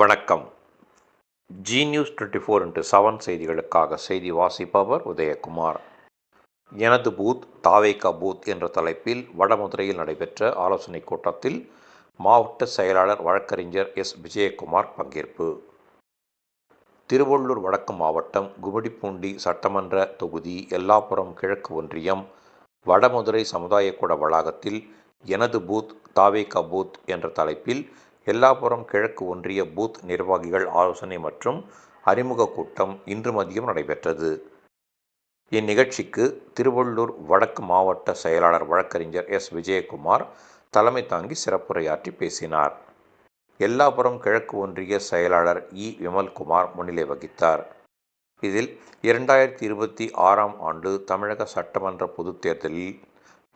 வணக்கம். Zee News twenty four into seven செய்திகளுக்காக செய்தி வாசிப்பவர் உதயகுமார். எனது பூத் தாவேகா பூத் என்ற தலைப்பில் வடமதுரையில் நடைபெற்ற ஆலோசனைக் கூட்டத்தில் மாவட்ட செயலாளர் வழக்கறிஞர் எஸ். விஜயகுமார் பங்கேற்பு. திருவள்ளூர் வடக்கு மாவட்டம் கும்மிடிப்பூண்டி சட்டமன்ற தொகுதி எல்லாபுரம் கிழக்கு ஒன்றியம் வடமதுரை சமுதாயக்கூட வளாகத்தில் எனது பூத் தாவேகா பூத் என்ற தலைப்பில் எல்லாப்புரம் கிழக்கு ஒன்றிய பூத் நிர்வாகிகள் ஆலோசனை மற்றும் அறிமுக கூட்டம் இன்று மதியம் நடைபெற்றது. இந்நிகழ்ச்சிக்கு திருவள்ளூர் வடக்கு மாவட்ட செயலாளர் வழக்கறிஞர் எஸ். விஜயகுமார் தலைமை தாங்கி சிறப்புரையாற்றி பேசினார். எல்லாபுரம் கிழக்கு ஒன்றிய செயலாளர் இ. விமல்குமார் முன்னிலை வகித்தார். இதில் இரண்டாயிரத்தி இருபத்தி ஆறாம் ஆண்டு தமிழக சட்டமன்ற பொதுத் தேர்தலில்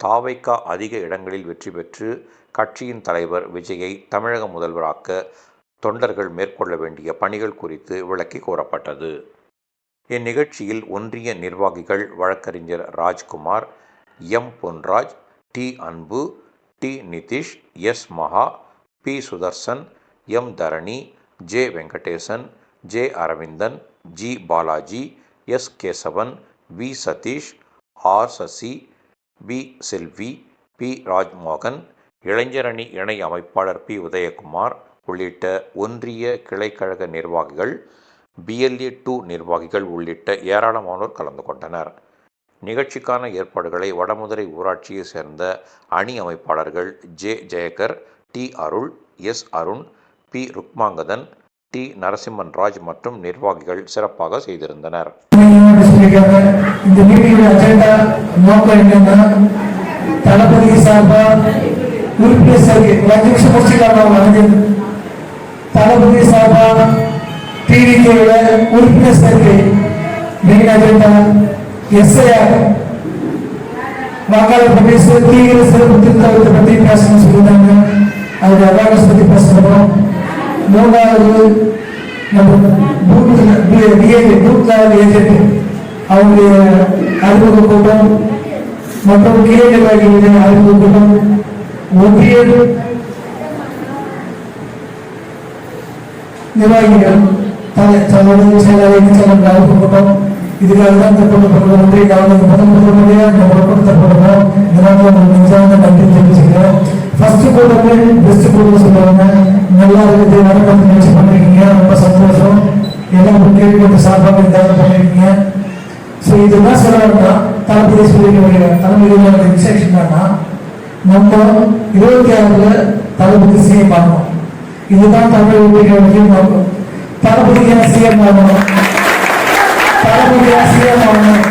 தாவைக்கா அதிக இடங்களில் வெற்றி பெற்று கட்சியின் தலைவர் விஜயை தமிழக முதல்வராக்க தொண்டர்கள் மேற்கொள்ள வேண்டிய பணிகள் குறித்து விளக்கி கூறப்பட்டது. இந்நிகழ்ச்சியில் ஒன்றிய நிர்வாகிகள் வழக்கறிஞர் Rajkumar M. Ponraj T. Anbu T. Nitish S. Maha P. Sudarshan M. Dharani J. Venkatesan J. Aravindan G. Balaji S. Kesavan V. Satish R. Sasi P. Selvi P. Rajmohan இளைஞரணி இணை அமைப்பாளர் பி. உதயகுமார் உள்ளிட்ட ஒன்றிய கிளைக்கழக நிர்வாகிகள் பிஎல்ஏ டூ நிர்வாகிகள் உள்ளிட்ட ஏராளமானோர் கலந்து கொண்டனர். நிகழ்ச்சிக்கான ஏற்பாடுகளை வடமதுரை ஊராட்சியைச் சேர்ந்த அணி அமைப்பாளர்கள் J. Jeyakar T. Arul S. Arun P. Rukmangathan T. Narasimhan Raj மற்றும் நிர்வாகிகள் சிறப்பாக செய்திருந்தனர். வந்திருக்காங்க இந்த மீட்டிங்கோட அஜெண்டா நோக்கம் என்னன்னா தளபதி சார்பா உறுப்பினர் சேர்க்கை ஒரு அஞ்சு நிமிஷம் முடிச்சுக்கலாம் அஞ்சு தளபதி சார்பா டிடிகேல உறுப்பினர் சேர்க்கை மெயின் அஜெண்டா எஸ்ஐஆர் வாக்காளர் பிரதேச தீவிர சிறப்பு திருத்தவத்தை பற்றி பேசணும்னு சொல்லியிருந்தாங்க. அதோட அவேர்னஸ் பற்றி பேசணும் மூணாவது நம்ம பூத் டிஏ பூத் லெவல் ஏஜென்ட் அவருடைய அறிமுக கூட்டம் மற்றும் கிளை நிர்வாகிகளுடைய அறிமுக கூட்டம் ஒன்றிய நிர்வாகிகள் தலை செயலாளர் செல்லும் அறிமுக கூட்டம். இதுக்காக தான் இந்த ஒன்றிய கவர்மெண்ட் முதல் முதல் முறையாக இந்த கூட்டத்தை பண்ணுறோம் இதனால உங்களுக்கு நன்றி தெரிவிச்சுக்கிறோம். ஃபர்ஸ்ட் கூட்டமே பெஸ்ட் கூட்டம் சொல்லுவாங்க. நல்லா இருக்குது நடப்பது பண்ணிருக்கீங்க. ரொம்ப சந்தோஷம். எல்லாம் கேள்வி சார்பாக இருந்தாலும் பண்ணிருக்கீங்க ஸோ இதெல்லாம் சொல்லணும்னா தளபதி சொல்லிக்க வேண்டிய தலைமையோட இன்ஸ்ட்ரக்ஷன் என்னன்னா நம்ம இருபத்தி ஆறுல தளபதி சிஎம் ஆகணும். இதுதான் தமிழ் உண்மைகளுடைய நோக்கம் தளபதியா சிஎம் ஆகணும்? தளபதியா சிஎம் ஆகணும்?